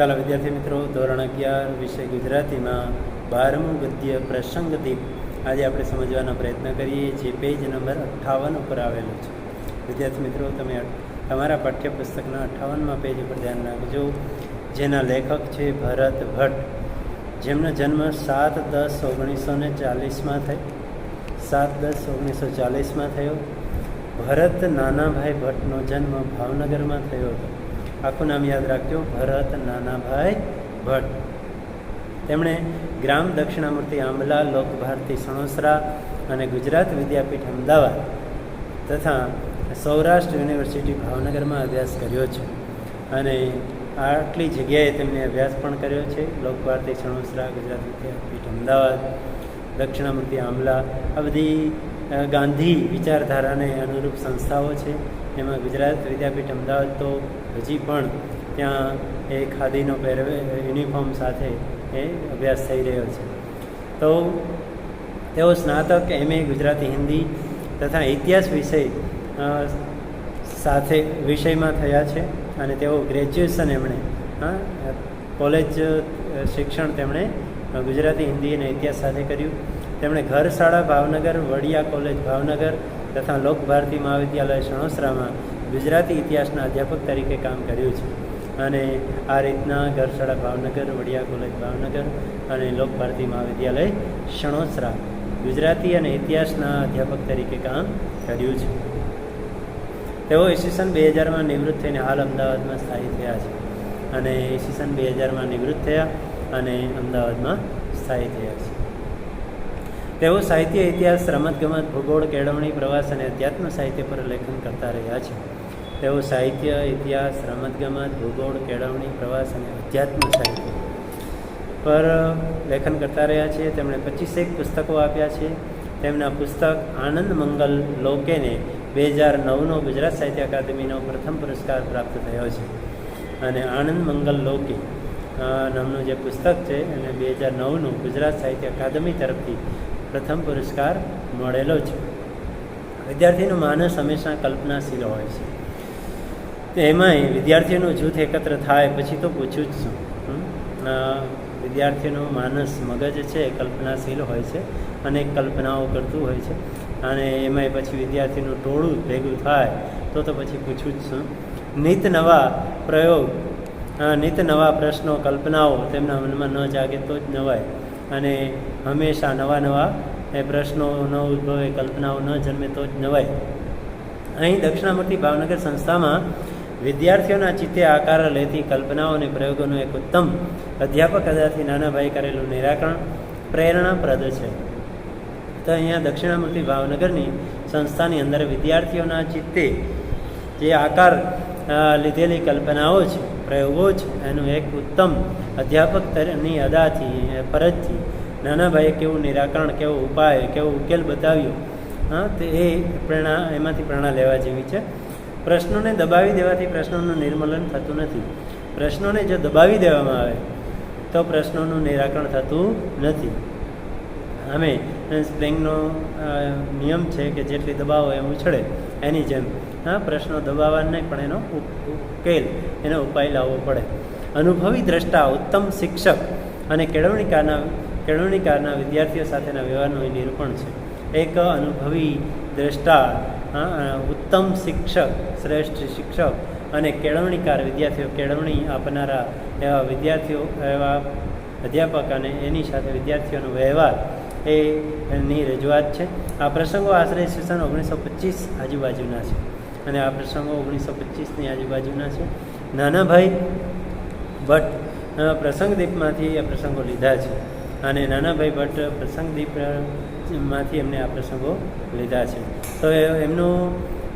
ચાલો વિદ્યાર્થી મિત્રો, ધોરણ અગિયાર, વિષય ગુજરાતીમાં બારમું ગદ્ય પ્રસંગદીપ આજે આપણે સમજવાનો પ્રયત્ન કરીએ જે પેજ નંબર અઠ્ઠાવન ઉપર આવેલો છે. વિદ્યાર્થી મિત્રો, તમે તમારા પાઠ્યપુસ્તકના અઠ્ઠાવનમાં પેજ ઉપર ધ્યાન રાખજો. જેના લેખક છે ભરત ભટ્ટ. જેમનો જન્મ સાત દસ ઓગણીસો ને ચાલીસમાં થઈ સાત દસ ઓગણીસો ચાલીસમાં થયો. ભરત નાનાભાઈ ભટ્ટનો જન્મ ભાવનગરમાં થયો હતો. આખું નામ યાદ રાખજો. ભરત નાનાભાઈ ભટ્ટ. તેમણે ગ્રામ દક્ષિણામૂર્તિ આંબલા, લોકભારતી સણોસરા અને ગુજરાત વિદ્યાપીઠ અમદાવાદ તથા સૌરાષ્ટ્ર યુનિવર્સિટી ભાવનગરમાં અભ્યાસ કર્યો છે. અને આટલી જગ્યાએ તેમણે અભ્યાસ પણ કર્યો છે. લોકભારતી સણોસરા, ગુજરાત વિદ્યાપીઠ અમદાવાદ, દક્ષિણામૂર્તિ આંબલા આ બધી ગાંધી વિચારધારાને અનુરૂપ સંસ્થાઓ છે. એમાં ગુજરાત વિદ્યાપીઠ અમદાવાદ તો હજી પણ ત્યાં એ ખાદીનો પહેરવે, યુનિફોર્મ સાથે એ અભ્યાસ થઈ રહ્યો છે. તો તેઓ સ્નાતક એમએ ગુજરાતી, હિન્દી તથા ઇતિહાસ વિષય સાથે વિષયમાં થયા છે અને તેઓ ગ્રેજ્યુએશન એમણે હા કોલેજ શિક્ષણ તેમણે ગુજરાતી, હિન્દી અને ઇતિહાસ સાથે કર્યું. તેમણે ઘર શાળા ભાવનગર, વડિયા કોલેજ ભાવનગર તથા લોકભારતી મહાવિદ્યાલય સણોસરામાં ગુજરાતી ઇતિહાસના અધ્યાપક તરીકે કામ કર્યું છે. અને આ રીતના ઘરશાળા ભાવનગર, વડિયા કોલેજ ભાવનગર અને લોકભારતી મહાવિદ્યાલય સણોસરા ગુજરાતી અને ઇતિહાસના અધ્યાપક તરીકે કામ કર્યું છે. તેઓ ઈસવીસન બે હજારમાં નિવૃત્ત થઈને હાલ અમદાવાદમાં સ્થાયી થયા છે. અને ઈસવીસન બે હજારમાં નિવૃત્ત થયા અને અમદાવાદમાં સ્થાયી થયા છે. તેઓ સાહિત્ય, ઇતિહાસ, રમતગમત, ભૂગોળ, કેળવણી, પ્રવાસ અને અધ્યાત્મ સાહિત્ય પર લેખન કરતા રહ્યા છે. તેઓ સાહિત્ય, ઇતિહાસ, રમતગમત, ભૂગોળ, કેળવણી, પ્રવાસ અને અધ્યાત્મ સાહિત્ય પર લેખન કરતા રહ્યા છે. તેમણે પચીસેક પુસ્તકો આપ્યા છે. તેમના પુસ્તક આનંદ મંગલ લોકેને બે હજાર નવનો ગુજરાત સાહિત્ય અકાદમીનો પ્રથમ પુરસ્કાર પ્રાપ્ત થયો છે. અને આનંદ મંગલ લોકે નામનું જે પુસ્તક છે એને બે હજાર નવનું ગુજરાત સાહિત્ય અકાદમી તરફથી પ્રથમ પુરસ્કાર મળેલો છે. વિદ્યાર્થીનું માનસ હંમેશા કલ્પનાશીલ હોય છે. એમાંય વિદ્યાર્થીઓનું જૂથ એકત્ર થાય પછી તો પૂછ્યું જ શું વિદ્યાર્થીનું માનસ મગજ છે કલ્પનાશીલ હોય છે અનેક કલ્પનાઓ કરતું હોય છે. અને એમાંય પછી વિદ્યાર્થીનું ટોળું ભેગું થાય તો તો પછી પૂછું જ શું નિત નવા પ્રયોગ નિત નવા પ્રશ્નો, કલ્પનાઓ તેમના મનમાં ન જાગે તો જ નવાય. અને હંમેશા નવા નવા એ પ્રશ્નો, ન ઉદ્ભવે, કલ્પનાઓ ન જન્મે તો જ નવાય. અહીં દક્ષિણામૂર્તિ ભાવનગર સંસ્થામાં વિદ્યાર્થીઓના ચિત્તે આકાર લેતી કલ્પનાઓ અને પ્રયોગોનું એક ઉત્તમ અધ્યાપક અદાથી નાનાભાઈ કરેલું નિરાકરણ પ્રેરણાપ્રદ છે. તો અહીંયા દક્ષિણામૂર્તિ ભાવનગરની સંસ્થાની અંદર વિદ્યાર્થીઓના ચિત્તે જે આકાર લીધેલી કલ્પનાઓ છે, પ્રયોગો છે, એનું એક ઉત્તમ અધ્યાપક તરની અદાથી ફરજથી નાનાભાઈએ કેવું નિરાકરણ, કેવો ઉપાય, કેવો ઉકેલ બતાવ્યો, હા, તે એ પ્રેરણા, એમાંથી પ્રેરણા લેવા જેવી છે. પ્રશ્નોને દબાવી દેવાથી પ્રશ્નોનું નિર્મૂલન થતું નથી. પ્રશ્નોને જો દબાવી દેવામાં આવે, તો પ્રશ્નોનું નિરાકરણ થતું નથી. અમે સ્પ્રિંગનો નિયમ છે કે જેટલી દબાવો એમ ઉછળે, એની જેમ. હા, પ્રશ્નો દબાવવા નહીં, પણ એનો ઉકેલ, એનો ઉપાય લાવવો પડે. અનુભવી દ્રષ્ટા, ઉત્તમ શિક્ષક અને કેળવણીકારના કેળવણીકારના વિદ્યાર્થીઓ સાથેના વ્યવહારનું એ નિરૂપણ છે. એક અનુભવી દ્રષ્ટા ઉત્તમ શિક્ષક, શ્રેષ્ઠ શિક્ષક અને કેળવણીકાર વિદ્યાર્થીઓ, કેળવણી આપનારા એવા વિદ્યાર્થીઓ, એવા અધ્યાપક અને એની સાથે વિદ્યાર્થીઓનો વ્યવહાર એની રજૂઆત છે. આ પ્રસંગો આશરે સેશન ઓગણીસો પચીસ આજુબાજુના છે. અને આ પ્રસંગો ઓગણીસો પચીસની આજુબાજુના છે. નાનાભાઈ ભટ્ટ પ્રસંગદીપમાંથી આ પ્રસંગો લીધા છે. અને નાનાભાઈ ભટ્ટ પ્રસંગદીપમાંથી એમને આ પ્રસંગો લીધા છે. તો એમનું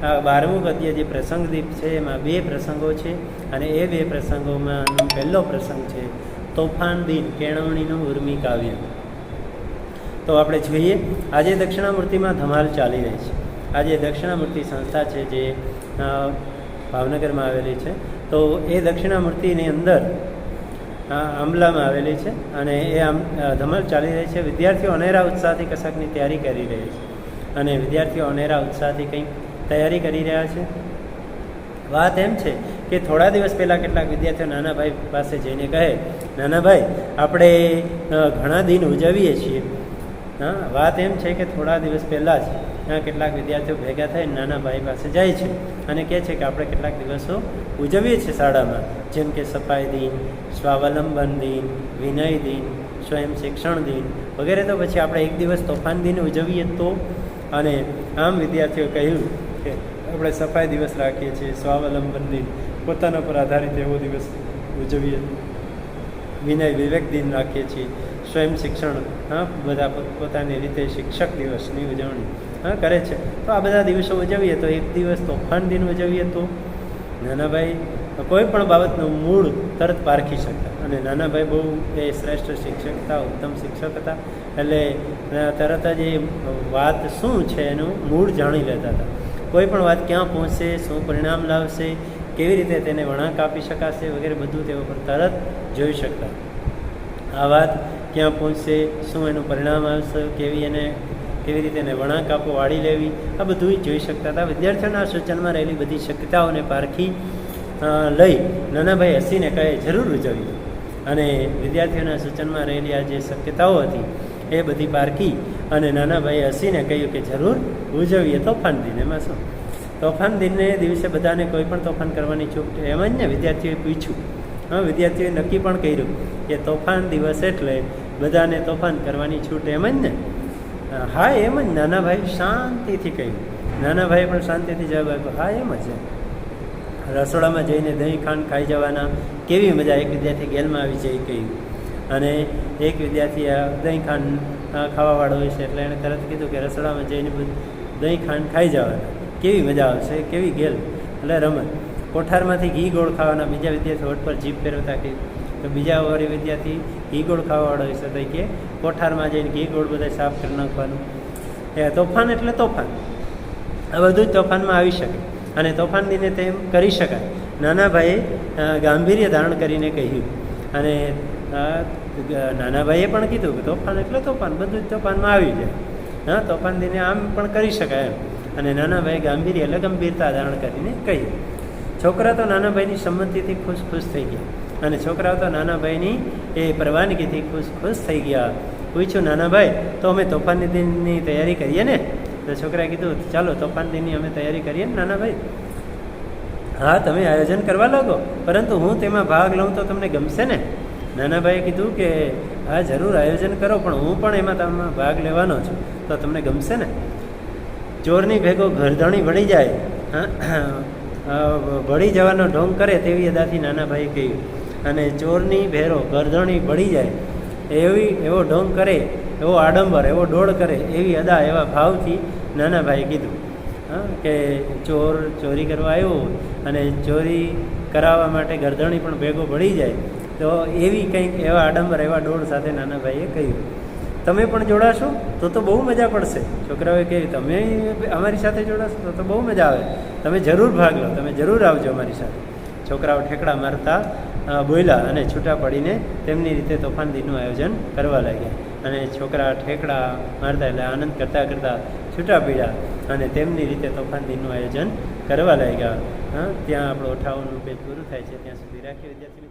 આ બારમું ગદ્ય જે પ્રસંગદીપ છે, એમાં બે પ્રસંગો છે અને એ બે પ્રસંગોમાં પહેલો પ્રસંગ છે, તોફાન દિન, કેળવણીનું ઉર્મી કાવ્ય. તો આપણે જોઈએ, આજે દક્ષિણામૂર્તિમાં ધમાલ ચાલી રહી છે. આજે દક્ષિણામૂર્તિ સંસ્થા છે જે ભાવનગરમાં આવેલી છે. તો એ દક્ષિણામૂર્તિની અંદર આંબલામાં આવેલી છે અને એ આમ ધમાલ ચાલી રહી છે. વિદ્યાર્થીઓ અનેરા ઉત્સાહથી કશાકની તૈયારી કરી રહી છે અને વિદ્યાર્થીઓ અનેરા ઉત્સાહથી કંઈક તૈયારી કરી રહ્યા છે. વાત એમ છે કે થોડા દિવસ પહેલાં કેટલાક વિદ્યાર્થીઓ નાના ભાઈ પાસે જઈને કહે નાના ભાઈ આપણે ઘણા દિન ઉજવીએ છીએ. હા, વાત એમ છે કે થોડા દિવસ પહેલાં જ કેટલાક વિદ્યાર્થીઓ ભેગા થઈ નાના ભાઈ પાસે જાય છે અને કહે છે કે આપણે કેટલાક દિવસો ઉજવીએ છીએ શાળામાં. જેમ કે સફાઈ દિન, સ્વાવલંબન દિન, વિનય દિન, સ્વયં શિક્ષણ દિન વગેરે. તો પછી આપણે એક દિવસ તોફાન દિન ઉજવીએ તો? અને આમ વિદ્યાર્થીઓ કહ્યું કે આપણે સફાઈ દિવસ રાખીએ છીએ, સ્વાવલંબન દિન. પોતાના પર આધારિત એવો દિવસ ઉજવીએ. વિનય, વિવેક દિન રાખીએ છીએ. સ્વયં શિક્ષણ, હા, બધા પોતાની રીતે શિક્ષક દિવસની ઉજવણી. હા, કરે છે. તો આ બધા દિવસો ઉજવીએ તો એક દિવસ તોફાન દિન ઉજવીએ તો નાનાભાઈ કોઈ પણ બાબતનું મૂળ તરત પારખી શકતા. અને નાનાભાઈ બહુ એ શ્રેષ્ઠ શિક્ષક હતા, ઉત્તમ શિક્ષક હતા. એટલે તરત જ એ વાત શું છે એનું મૂળ જાણી લેતા હતા. કોઈ પણ વાત ક્યાં પહોંચશે, શું પરિણામ લાવશે, કેવી રીતે તેને વળાંક આપી શકાશે વગેરે બધું તેઓ પર તરત જોઈ શકતા. આ વાત ક્યાં પહોંચશે, શું એનું પરિણામ આવશે, કેવી એને કેવી રીતે એને વળાંક આપો, વાળી લેવી, આ બધું જોઈ શકતા હતા. વિદ્યાર્થીઓના સૂચનમાં રહેલી બધી શક્યતાઓને પારખી લઈ નાનાભાઈ હસીને કહે, જરૂર ઉજવ્યું અને વિદ્યાર્થીઓના સૂચનમાં રહેલી આ જે શક્યતાઓ હતી, એ બધી પારખી અને નાનાભાઈએ હસીને કહ્યું કે, જરૂર ઉજવીએ. તોફાન દિન, એમાં શું? તોફાન દિનને દિવસે બધાને કોઈ પણ તોફાન કરવાની છૂટ એમ જ ને વિદ્યાર્થીઓએ પૂછ્યું. હા, વિદ્યાર્થીઓએ નક્કી પણ કર્યું કે, તોફાન દિવસ એટલે બધાને તોફાન કરવાની છૂટ એમ જ ને હા, એમ જ. નાનાભાઈ શાંતિથી કહ્યું. નાનાભાઈએ પણ શાંતિથી જવાબ આપ્યો. હા, એમ જ. રસોડામાં જઈને દહીં ખાંડ ખાઈ જવાના. કેવી મજા. એક વિદ્યાર્થી ગેલમાં આવી જાય કહ્યું. અને એક વિદ્યાર્થી આ દહીં ખાંડ ખાવાવાળો હોય છે, એટલે એણે તરત કીધું કે રસોડામાં જઈને દહીં ખાંડ ખાઈ જવાના. કેવી મજા આવશે. કેવી ગેલ. એટલે રમત. કોઠારમાંથી ઘી ગોળ ખાવાના. બીજા વિદ્યાર્થી હોટ પર જીભ ફેરવતા કે બીજા વાળી વિદ્યાર્થી ઘી ગોળ ખાવાવાળો હોય છે તો કે કોઠારમાં જઈને ઘી ગોળ બધા સાફ કરી નાખવાનું. એ તોફાન એટલે તોફાન. આ બધું જ તોફાનમાં આવી શકે. અને તોફાન દિને તેમ કરી શકાય. નાના ભાઈએ ગાંભીર્ય ધારણ કરીને કહ્યું. અને અ, ગ- નાના ભાઈએ પણ કીધું કે તોફાન એટલે તોફાન. બધું જ તોફાનમાં આવી જાય. હા તોફાન દિને આમ પણ કરી શકાય એમ. અને નાના ભાઈ ગાંભીર્ય એટલે ગંભીરતા ધારણ કરીને કહ્યું. છોકરા તો નાનાભાઈની સંમતિથી ખુશ ખુશ થઈ ગયા. અને છોકરાઓ તો નાના ભાઈની એ પરવાનગીથી ખુશ ખુશ થઈ ગયા. પૂછ્યું નાના ભાઈ તો અમે તોફાનની દિનની તૈયારી કરીએ ને? તો છોકરાએ કીધું, ચાલો, તોફાન દિનની અમે તૈયારી કરીએ ને નાના ભાઈ હા, તમે આયોજન કરવા લાગો, પરંતુ હું તેમાં ભાગ લઉં તો તમને ગમશે ને? નાનાભાઈએ કીધું કે, હા, જરૂર આયોજન કરો, પણ હું પણ એમાં તમે ભાગ લેવાનો છું, તો તમને ગમશે ને? ચોરની ભેગો ઘરધણી વળી જાય, હા વળી જવાનો ઢોંગ કરે તેવી અદાથી નાનાભાઈએ કહ્યું અને ચોરની ભેરો ગરધણી ભળી જાય, એવી, એવો ઢોંગ કરે, એવો આડંબર, એવો ડોળ કરે, એવી અદા, એવા ભાવથી નાનાભાઈએ કીધું. હા, કે ચોર ચોરી કરવા આવ્યો અને ચોરી કરાવવા માટે ગરધણી પણ ભેગો ભળી જાય, તો એવી કંઈક એવા આડંબર, એવા ડોળ સાથે નાનાભાઈએ કહ્યું. તમે પણ જોડાશો? તો તો બહુ મજા પડશે. છોકરાઓએ કહ્યું, તમે અમારી સાથે જોડાશો? તો તો બહુ મજા આવે. તમે જરૂર ભાગ લો, તમે જરૂર આવજો અમારી સાથે. છોકરાઓ ઠેકડા મારતા બોલ્યા અને છૂટા પડીને તેમની રીતે તોફાન દિનનું આયોજન કરવા લાગ્યા. અને છોકરા ઠેકડા મારતા એટલે આનંદ કરતાં કરતાં છૂટા પીડ્યા અને તેમની રીતે તોફાન દિનનું આયોજન કરવા લાગ્યા. ત્યાં આપણો અઠાવનનું પેજ પૂરું થાય છે, ત્યાં સુધી રાખીએ વિદ્યાર્થી